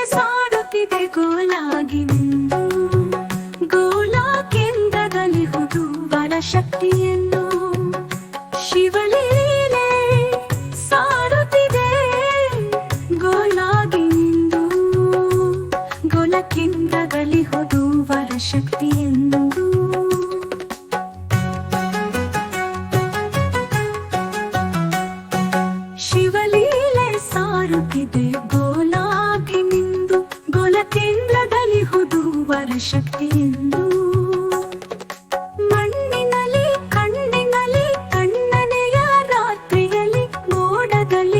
ಮೇಲೆ ಸಾರುತ್ತಿದೆ ಗೋಲಾಗಿಂದು ಗೋಲಾಕೆಂದಗಲಿಹುದು ಬಲ ಶಕ್ತಿಯನ್ನು. ಶಿವಲೀಲೆ ಸಾರುತ್ತಿದೆ ಗೋಲಾಗಿಂದು ಗೋಲಕ್ಕಿಂದಗಲಿಹುದು ವರ ಶಕ್ತಿಯೆಂದು. ಶಿವಶಕ್ತಿ ಎಂದು ಮಣ್ಣಿನಲ್ಲಿ ಕಣ್ಣಿನಲ್ಲಿ ಕಣ್ಣನೆಯ ರಾತ್ರಿಯಲ್ಲಿ ಮೋಡದಲ್ಲಿ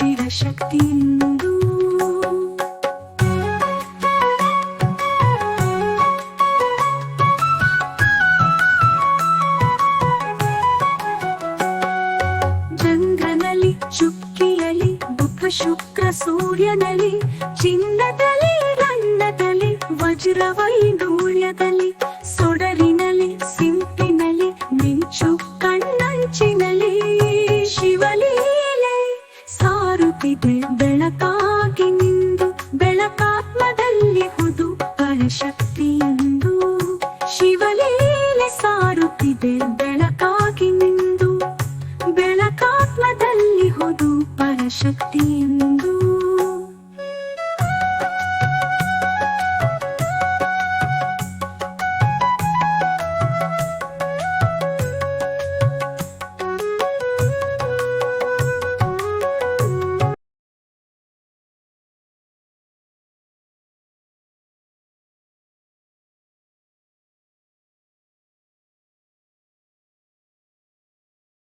ಎಂದು ಚಂದ್ರನಲ್ಲಿ ಚುಕ್ಕಿಯಲ್ಲಿ ಬುಧ ಶುಕ್ರ ಸೂರ್ಯನಲ್ಲಿ ಚಿನ್ನದಲ್ಲಿ ರನ್ನದಲ್ಲಿ ವಜ್ರವೈಡೂಳ್ಯದಲ್ಲಿ ಸೊಡರಿನಲ್ಲಿ ശക്തിയും